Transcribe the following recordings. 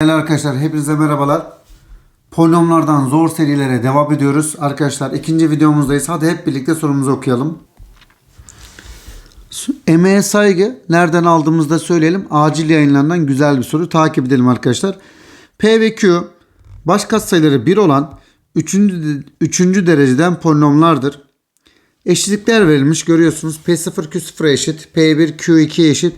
Değerli arkadaşlar hepinize merhabalar. Polinomlardan zor serilere devam ediyoruz. Arkadaşlar ikinci videomuzdayız. Hadi hep birlikte sorumuzu okuyalım. Emeğe saygı nereden aldığımızda söyleyelim. Acil yayınlanan güzel bir soru. Takip edelim arkadaşlar. P ve Q baş katsayıları 1 olan 3. 3. dereceden polinomlardır. Eşitlikler verilmiş görüyorsunuz. P0 Q0 eşit. P1 Q2 eşit.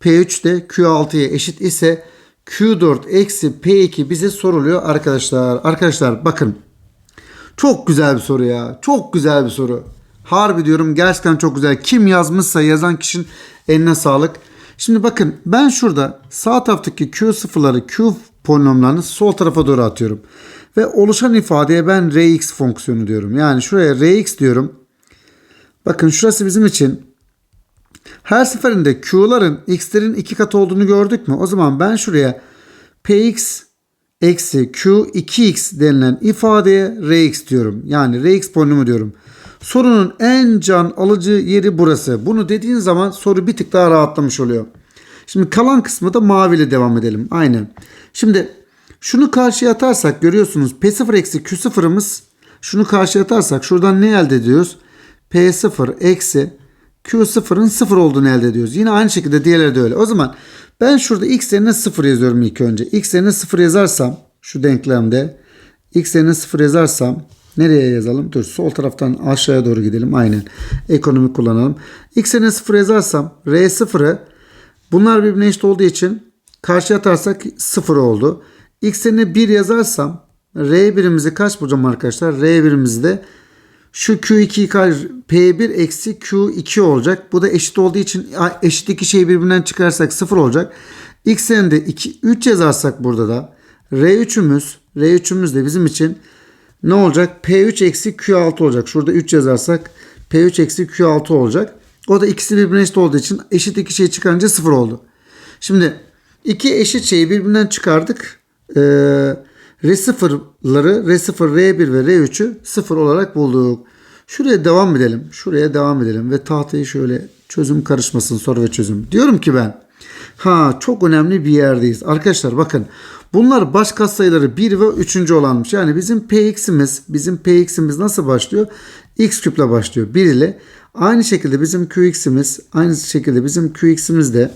P3 de Q6'ya eşit ise Q4 eksi P2 bize soruluyor arkadaşlar. Arkadaşlar bakın. Çok güzel bir soru ya. Çok güzel bir soru. Harbi diyorum gerçekten çok güzel. Kim yazmışsa yazan kişinin eline sağlık. Şimdi bakın ben şurada sağ taraftaki Q sıfırları Q polinomlarını sol tarafa doğru atıyorum. Ve oluşan ifadeye ben Rx fonksiyonu diyorum. Yani şuraya Rx diyorum. Bakın şurası bizim için her seferinde Q'ların X'lerin iki katı olduğunu gördük mü? O zaman ben şuraya Px eksi Q 2x denilen ifadeye Rx diyorum. Yani Rx polinomu diyorum. Sorunun en can alıcı yeri burası. Bunu dediğin zaman soru bir tık daha rahatlamış oluyor. Şimdi kalan kısmı da maviyle devam edelim. Aynen. Şimdi şunu karşıya atarsak görüyorsunuz P0 eksi Q0'ımız şunu karşıya atarsak şuradan ne elde ediyoruz? P0 eksi Q0'ın 0 olduğunu elde ediyoruz. Yine aynı şekilde diğerleri de öyle. O zaman ben şurada x yerine 0 yazıyorum ilk önce. x yerine 0 yazarsam şu denklemde x yerine 0 yazarsam nereye yazalım? Dur sol taraftan aşağıya doğru gidelim. Aynen. Ekonomi kullanalım. x yerine 0 yazarsam R0'ı bunlar birbirine eşit olduğu için karşıya atarsak 0 oldu. x yerine 1 yazarsam R1'imizi kaç bulacağım arkadaşlar? R1'imizi de şu Q2 P1 eksi Q2 olacak. Bu da eşit olduğu için eşit iki şeyi birbirinden çıkarsak 0 olacak. X'en de 2, 3 yazarsak burada da R3'ümüz R3'ümüz de bizim için ne olacak? P3 eksi Q6 olacak. Şurada 3 yazarsak P3 eksi Q6 olacak. O da ikisi birbirine eşit olduğu için eşit iki şeyi çıkarınca 0 oldu. Şimdi iki eşit şeyi birbirinden çıkardık. Ee, R0'ları R0, R1 ve R3'ü 0 olarak bulduk. Şuraya devam edelim. Şuraya devam edelim ve tahtayı şöyle çözüm karışmasın soru ve çözüm. Diyorum ki ben ha çok önemli bir yerdeyiz. Arkadaşlar bakın bunlar baş katsayıları 1 ve 3. olanmış. Yani bizim px'imiz bizim px'imiz nasıl başlıyor? x küple başlıyor 1 ile. Aynı şekilde bizim qx'imiz aynı şekilde bizim qx'imiz de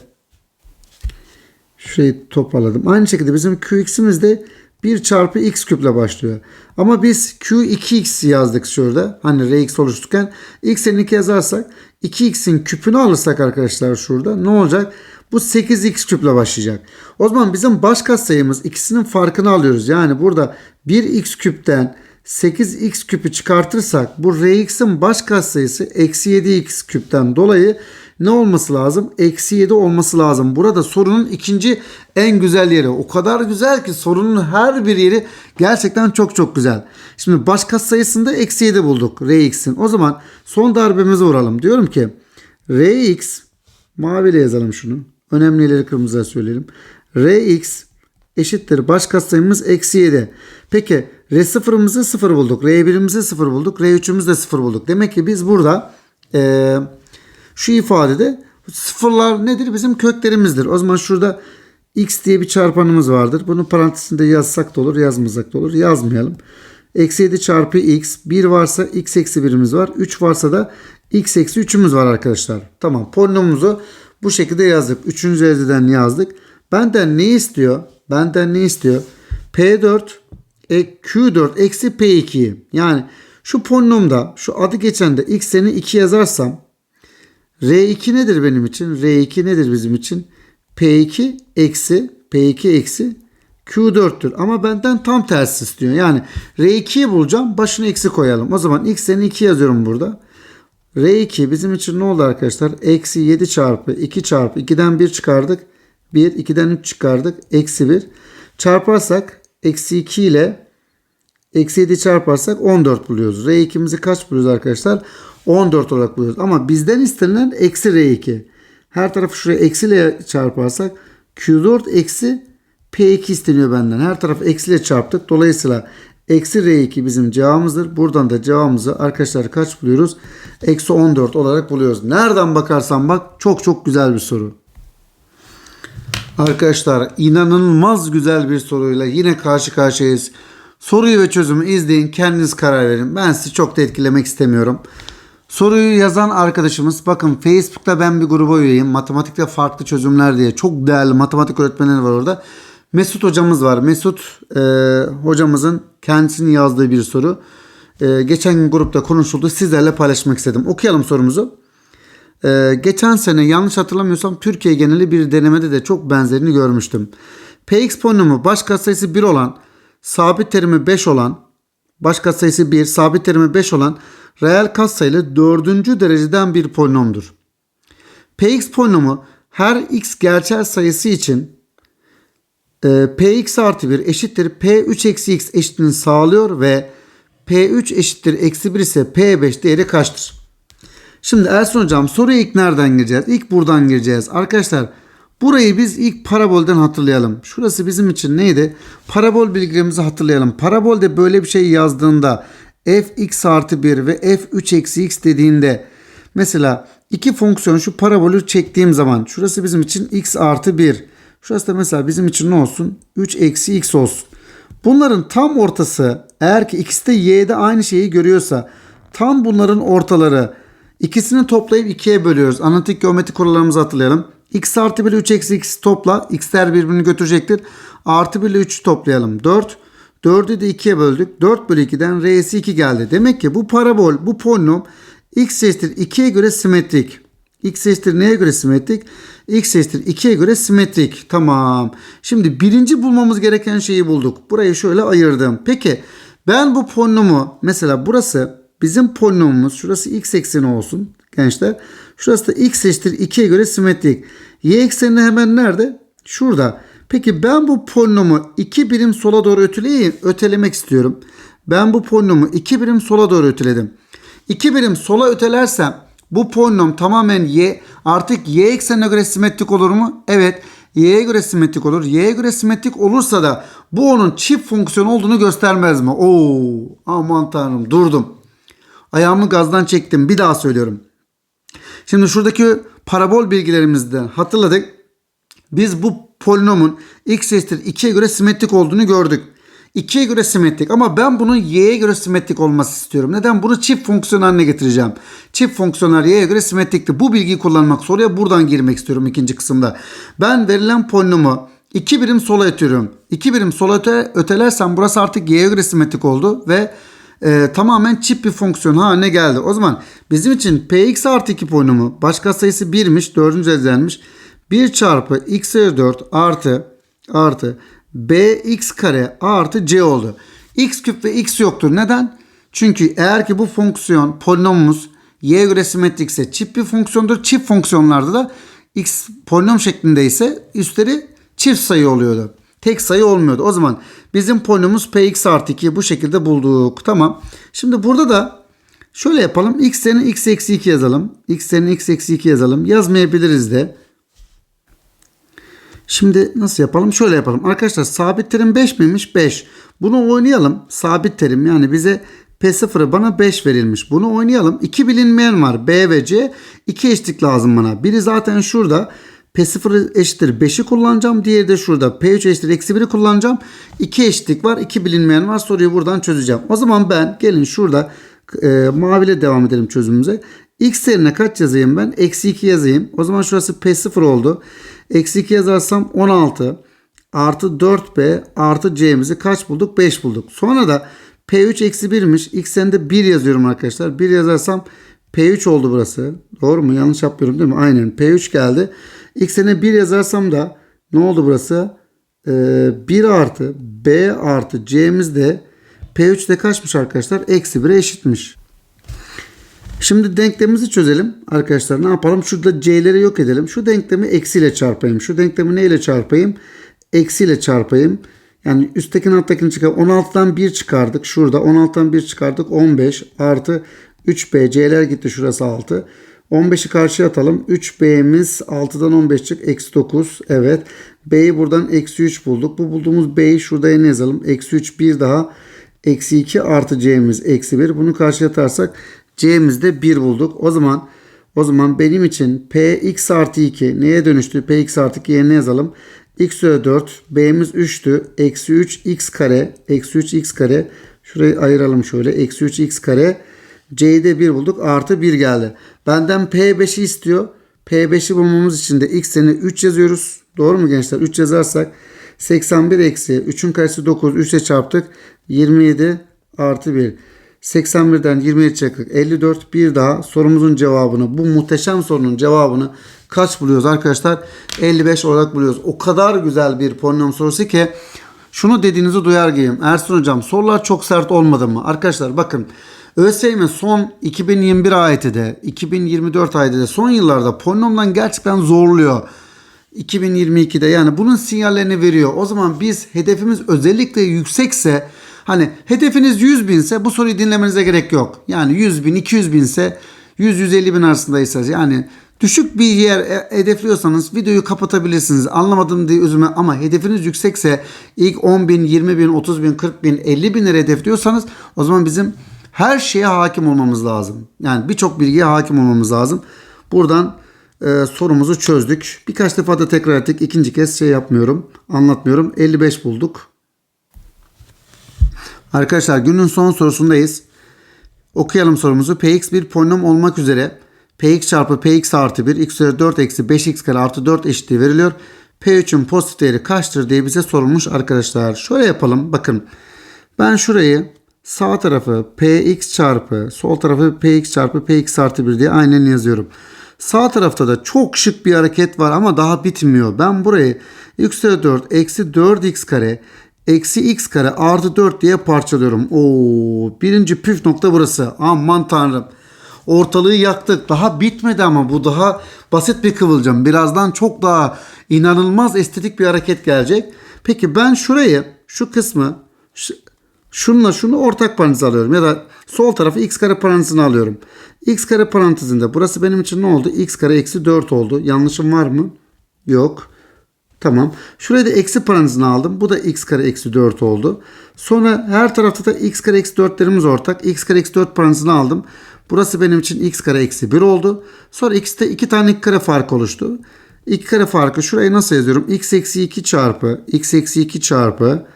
şurayı toparladım. Aynı şekilde bizim qx'imiz de 1 çarpı x küple başlıyor. Ama biz q2x yazdık şurada. Hani rx oluştururken x'in 2 yazarsak 2x'in küpünü alırsak arkadaşlar şurada ne olacak? Bu 8x küple başlayacak. O zaman bizim baş katsayımız ikisinin farkını alıyoruz. Yani burada 1x küpten 8x küpü çıkartırsak bu rx'in baş katsayısı eksi 7x küpten dolayı ne olması lazım? Eksi 7 olması lazım. Burada sorunun ikinci en güzel yeri. O kadar güzel ki sorunun her bir yeri gerçekten çok çok güzel. Şimdi baş katsayısında eksi 7 bulduk Rx'in. O zaman son darbemize vuralım. Diyorum ki Rx maviyle yazalım şunu. Önemli yerleri kırmızıya söyleyelim. Rx eşittir baş katsayımız eksi 7. Peki R0'ımızı 0 bulduk. R1'imizi 0 bulduk. R3'ümüzü de 0 bulduk. Demek ki biz burada eee şu ifadede sıfırlar nedir? Bizim köklerimizdir. O zaman şurada x diye bir çarpanımız vardır. Bunu parantezinde yazsak da olur, yazmasak da olur. Yazmayalım. Eksi 7 çarpı x. 1 varsa x eksi 1'imiz var. 3 varsa da x eksi 3'ümüz var arkadaşlar. Tamam. Polinomumuzu bu şekilde yazdık. Üçüncü dereceden yazdık. Benden ne istiyor? Benden ne istiyor? P4 e, Q4 eksi P2. Yani şu polinomda şu adı geçen de x'ini 2 yazarsam R2 nedir benim için? R2 nedir bizim için? P2 eksi P2 eksi Q4'tür. Ama benden tam tersi istiyor. Yani R2'yi bulacağım. Başına eksi koyalım. O zaman x'ini 2 yazıyorum burada. R2 bizim için ne oldu arkadaşlar? Eksi 7 çarpı 2 çarpı 2'den 1 çıkardık. 1, 2'den 3 çıkardık. Eksi 1. Çarparsak eksi 2 ile eksi 7 çarparsak 14 buluyoruz. R2'mizi kaç buluyoruz arkadaşlar? 14 olarak buluyoruz. Ama bizden istenilen eksi R2. Her tarafı şuraya eksiyle çarparsak Q4 eksi P2 isteniyor benden. Her tarafı eksiyle çarptık. Dolayısıyla eksi R2 bizim cevabımızdır. Buradan da cevabımızı arkadaşlar kaç buluyoruz? Eksi 14 olarak buluyoruz. Nereden bakarsan bak çok çok güzel bir soru. Arkadaşlar inanılmaz güzel bir soruyla yine karşı karşıyayız. Soruyu ve çözümü izleyin kendiniz karar verin. Ben sizi çok da etkilemek istemiyorum. Soruyu yazan arkadaşımız bakın Facebook'ta ben bir gruba üyeyim. Matematikte farklı çözümler diye. Çok değerli matematik öğretmenleri var orada. Mesut hocamız var. Mesut e, hocamızın kendisinin yazdığı bir soru. E, geçen gün grupta konuşuldu. Sizlerle paylaşmak istedim. Okuyalım sorumuzu. Ee, geçen sene yanlış hatırlamıyorsam Türkiye geneli bir denemede de çok benzerini görmüştüm. Px polinomu baş katsayısı 1 olan, sabit terimi 5 olan, baş katsayısı 1, sabit terimi 5 olan reel katsayılı 4. dereceden bir polinomdur. Px polinomu her x gerçel sayısı için e, Px artı 1 eşittir P3 eksi x eşitliğini sağlıyor ve P3 eşittir eksi 1 ise P5 değeri kaçtır? Şimdi Ersun hocam soruya ilk nereden gireceğiz? İlk buradan gireceğiz. Arkadaşlar burayı biz ilk parabolden hatırlayalım. Şurası bizim için neydi? Parabol bilgilerimizi hatırlayalım. Parabolde böyle bir şey yazdığında fx artı 1 ve f3 eksi x dediğinde mesela iki fonksiyon şu parabolü çektiğim zaman şurası bizim için x artı 1. Şurası da mesela bizim için ne olsun? 3 eksi x olsun. Bunların tam ortası eğer ki ikisi de y'de aynı şeyi görüyorsa tam bunların ortaları İkisini toplayıp ikiye bölüyoruz. Analitik geometri kurallarımızı hatırlayalım. X artı 1 ile 3 eksi x topla. x'ler birbirini götürecektir. Artı 1 ile 3'ü toplayalım. 4. 4'ü de 2'ye böldük. 4 bölü 2'den r'si 2 geldi. Demek ki bu parabol, bu polinom x eşittir 2'ye göre simetrik. x eşittir neye göre simetrik? x eşittir 2'ye göre simetrik. Tamam. Şimdi birinci bulmamız gereken şeyi bulduk. Burayı şöyle ayırdım. Peki ben bu polinomu mesela burası bizim polinomumuz şurası x ekseni olsun gençler. Şurası da x eşittir 2'ye göre simetrik. Y ekseni hemen nerede? Şurada. Peki ben bu polinomu 2 birim sola doğru öteleyeyim, ötelemek istiyorum. Ben bu polinomu 2 birim sola doğru öteledim. 2 birim sola ötelersem bu polinom tamamen y artık y eksenine göre simetrik olur mu? Evet. Y'ye göre simetrik olur. Y'ye göre simetrik olursa da bu onun çift fonksiyon olduğunu göstermez mi? Oo, aman tanrım durdum. Ayağımı gazdan çektim. Bir daha söylüyorum. Şimdi şuradaki parabol bilgilerimizden hatırladık. Biz bu polinomun x eşittir 2'ye göre simetrik olduğunu gördük. 2'ye göre simetrik ama ben bunun y'ye göre simetrik olması istiyorum. Neden? Bunu çift fonksiyon haline getireceğim. Çift fonksiyonlar y'ye göre simetrikti. Bu bilgiyi kullanmak soruya buradan girmek istiyorum ikinci kısımda. Ben verilen polinomu 2 birim sola ötüyorum. 2 birim sola öte, ötelersem burası artık y'ye göre simetrik oldu ve e, tamamen çift bir fonksiyon haline geldi. O zaman bizim için px artı 2 polinomu başka sayısı 1'miş 4. dereceymiş. 1 çarpı x 4 artı artı bx kare artı c oldu. x küp ve x yoktur. Neden? Çünkü eğer ki bu fonksiyon polinomumuz y'ye göre simetrikse çift bir fonksiyondur. Çift fonksiyonlarda da x polinom şeklinde ise üstleri çift sayı oluyordu tek sayı olmuyordu. O zaman bizim polinomumuz px artı 2'yi bu şekilde bulduk. Tamam. Şimdi burada da şöyle yapalım. x yerine x eksi 2 yazalım. x yerine x eksi 2 yazalım. Yazmayabiliriz de. Şimdi nasıl yapalım? Şöyle yapalım. Arkadaşlar sabit terim 5 miymiş? 5. Bunu oynayalım. Sabit terim yani bize P0'ı bana 5 verilmiş. Bunu oynayalım. 2 bilinmeyen var. B ve C. 2 eşitlik lazım bana. Biri zaten şurada. P0 eşittir 5'i kullanacağım. Diğeri de şurada. P3 eşittir eksi 1'i kullanacağım. 2 eşitlik var. 2 bilinmeyen var. Soruyu buradan çözeceğim. O zaman ben gelin şurada e, maviyle devam edelim çözümümüze. X yerine kaç yazayım ben? Eksi 2 yazayım. O zaman şurası P0 oldu. Eksi 2 yazarsam 16 artı 4B artı C'mizi kaç bulduk? 5 bulduk. Sonra da P3 eksi 1'miş. X yerine 1 yazıyorum arkadaşlar. 1 yazarsam P3 oldu burası. Doğru mu? Yanlış yapıyorum değil mi? Aynen. P3 geldi. X'ine 1 yazarsam da ne oldu burası? Ee, 1 artı B artı C'miz de P3'te kaçmış arkadaşlar? Eksi 1'e eşitmiş. Şimdi denklemimizi çözelim. Arkadaşlar ne yapalım? Şurada C'leri yok edelim. Şu denklemi eksiyle çarpayım. Şu denklemi neyle çarpayım? Eksiyle çarpayım. Yani üsttekini alttakini çıkar. 16'dan 1 çıkardık. Şurada 16'dan 1 çıkardık. 15 artı 3B. C'ler gitti. Şurası 6. 15'i karşıya atalım. 3B'miz 6'dan 15 çık. Eksi 9. Evet. B'yi buradan eksi 3 bulduk. Bu bulduğumuz B'yi şurada yine yazalım. Eksi 3 bir daha. Eksi 2 artı C'miz eksi 1. Bunu karşıya atarsak C'mizde 1 bulduk. O zaman o zaman benim için Px artı 2 neye dönüştü? Px artı 2 yerine yazalım. x üzeri 4. B'miz 3'tü. Eksi 3 x kare. Eksi 3 x kare. Şurayı ayıralım şöyle. Eksi 3 x kare. C'yi de 1 bulduk. Artı 1 geldi. Benden P5'i istiyor. P5'i bulmamız için de x yerine 3 yazıyoruz. Doğru mu gençler? 3 yazarsak 81 eksi 3'ün karesi 9. 3 ile çarptık. 27 artı 1. 81'den 27 çıktık. 54. Bir daha sorumuzun cevabını bu muhteşem sorunun cevabını kaç buluyoruz arkadaşlar? 55 olarak buluyoruz. O kadar güzel bir polinom sorusu ki şunu dediğinizi duyar gibiyim. Ersun hocam sorular çok sert olmadı mı? Arkadaşlar bakın ÖSYM son 2021 ayeti de 2024 ayeti de son yıllarda polinomdan gerçekten zorluyor. 2022'de yani bunun sinyallerini veriyor. O zaman biz hedefimiz özellikle yüksekse hani hedefiniz 100 binse bu soruyu dinlemenize gerek yok. Yani 100 bin 200 binse 100-150 bin arasındaysanız yani düşük bir yer e- hedefliyorsanız videoyu kapatabilirsiniz. Anlamadım diye üzülme ama hedefiniz yüksekse ilk 10 bin, 20 bin, 30 bin, 40 bin, 50 binleri hedefliyorsanız o zaman bizim her şeye hakim olmamız lazım. Yani birçok bilgiye hakim olmamız lazım. Buradan e, sorumuzu çözdük. Birkaç defa da tekrar ettik. İkinci kez şey yapmıyorum. Anlatmıyorum. 55 bulduk. Arkadaşlar günün son sorusundayız. Okuyalım sorumuzu. Px bir polinom olmak üzere Px çarpı Px artı 1 x üzeri 4 eksi 5x kare artı 4 eşitliği veriliyor. P3'ün pozitif değeri kaçtır diye bize sorulmuş arkadaşlar. Şöyle yapalım. Bakın ben şurayı sağ tarafı Px çarpı sol tarafı Px çarpı Px artı 1 diye aynen yazıyorum. Sağ tarafta da çok şık bir hareket var ama daha bitmiyor. Ben burayı x üzeri 4 eksi 4x kare eksi x kare artı 4 diye parçalıyorum. Oo, birinci püf nokta burası. Aman tanrım. Ortalığı yaktık. Daha bitmedi ama bu daha basit bir kıvılcım. Birazdan çok daha inanılmaz estetik bir hareket gelecek. Peki ben şurayı, şu kısmı şununla şunu ortak parantez alıyorum. Ya da sol tarafı x kare parantezine alıyorum. x kare parantezinde burası benim için ne oldu? x kare eksi 4 oldu. Yanlışım var mı? Yok. Tamam. Şurayı da eksi parantezine aldım. Bu da x kare eksi 4 oldu. Sonra her tarafta da x kare eksi 4'lerimiz ortak. x kare eksi 4 parantezine aldım. Burası benim için x kare eksi 1 oldu. Sonra x'te 2 tane 2 kare fark oluştu. 2 kare farkı şurayı nasıl yazıyorum? x eksi 2 çarpı x eksi 2 çarpı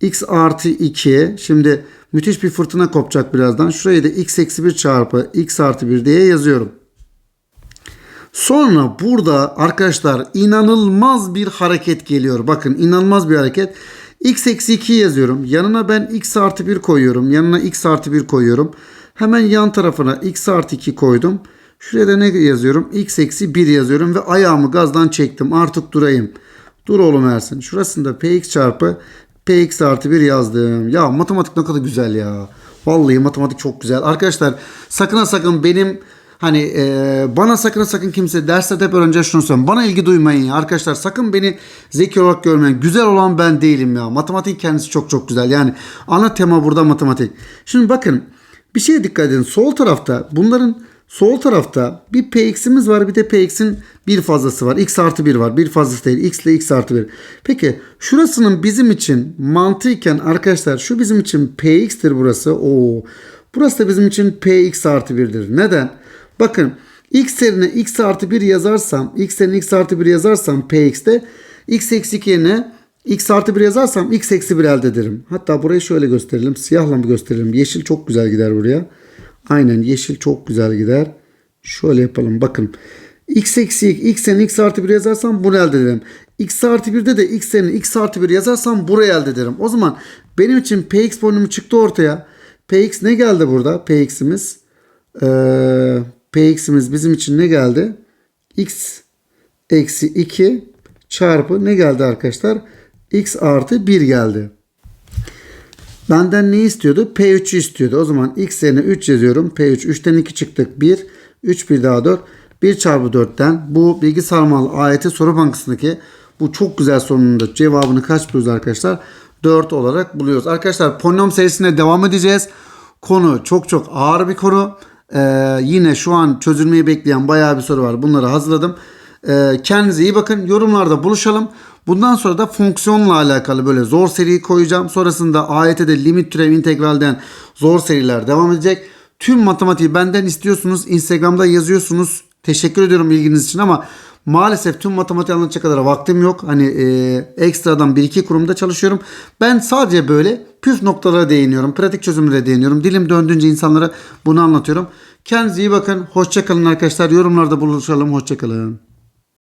x artı 2. Şimdi müthiş bir fırtına kopacak birazdan. Şurayı da x eksi 1 çarpı x artı 1 diye yazıyorum. Sonra burada arkadaşlar inanılmaz bir hareket geliyor. Bakın inanılmaz bir hareket. x eksi 2 yazıyorum. Yanına ben x artı 1 koyuyorum. Yanına x artı 1 koyuyorum. Hemen yan tarafına x artı 2 koydum. Şuraya da ne yazıyorum? x eksi 1 yazıyorum ve ayağımı gazdan çektim. Artık durayım. Dur oğlum Ersin. Şurasında px çarpı px artı 1 yazdım. Ya matematik ne kadar güzel ya. Vallahi matematik çok güzel. Arkadaşlar sakın sakın benim Hani e, bana sakın sakın kimse derste hep önce şunu söyleyeyim. Bana ilgi duymayın ya. Arkadaşlar sakın beni zeki olarak görmeyin. Güzel olan ben değilim ya. Matematik kendisi çok çok güzel. Yani ana tema burada matematik. Şimdi bakın bir şeye dikkat edin. Sol tarafta bunların sol tarafta bir px'imiz var bir de px'in bir fazlası var. x artı 1 var. Bir fazlası değil. x ile x artı 1. Peki şurasının bizim için mantıken arkadaşlar şu bizim için px'tir burası. Oo. Burası da bizim için px artı 1'dir. Neden? Bakın x yerine x artı 1 yazarsam x yerine x artı 1 yazarsam px'te x eksi 2 yerine x artı 1 yazarsam x eksi 1 elde ederim. Hatta burayı şöyle gösterelim. Siyahla mı gösterelim? Yeşil çok güzel gider buraya. Aynen yeşil çok güzel gider. Şöyle yapalım bakın. x eksi x yerine x artı 1 yazarsam bunu elde ederim. x artı 1'de de x yerine x artı 1 yazarsam burayı elde ederim. O zaman benim için px polinomu çıktı ortaya. px ne geldi burada? px'imiz ee, px'imiz bizim için ne geldi? x eksi 2 çarpı ne geldi arkadaşlar? x artı 1 geldi. Benden ne istiyordu? P3'ü istiyordu. O zaman x yerine 3 yazıyorum. P3 3'ten 2 çıktık 1. 3 bir daha 4. 1 çarpı 4'ten bu bilgi sarmalı AYT soru bankasındaki bu çok güzel sorunun da cevabını kaç buluyoruz arkadaşlar? 4 olarak buluyoruz. Arkadaşlar polinom serisine devam edeceğiz. Konu çok çok ağır bir konu. Ee, yine şu an çözülmeyi bekleyen bayağı bir soru var. Bunları hazırladım. Ee, kendinize iyi bakın. Yorumlarda buluşalım. Bundan sonra da fonksiyonla alakalı böyle zor seri koyacağım. Sonrasında AYT'de limit türev integralden zor seriler devam edecek. Tüm matematiği benden istiyorsunuz. Instagram'da yazıyorsunuz. Teşekkür ediyorum ilginiz için ama Maalesef tüm matematik anlatacak kadar vaktim yok. Hani e, ekstradan bir iki kurumda çalışıyorum. Ben sadece böyle püf noktalara değiniyorum. Pratik çözümlere değiniyorum. Dilim döndüğünce insanlara bunu anlatıyorum. Kendinize iyi bakın. Hoşçakalın arkadaşlar. Yorumlarda buluşalım. Hoşçakalın.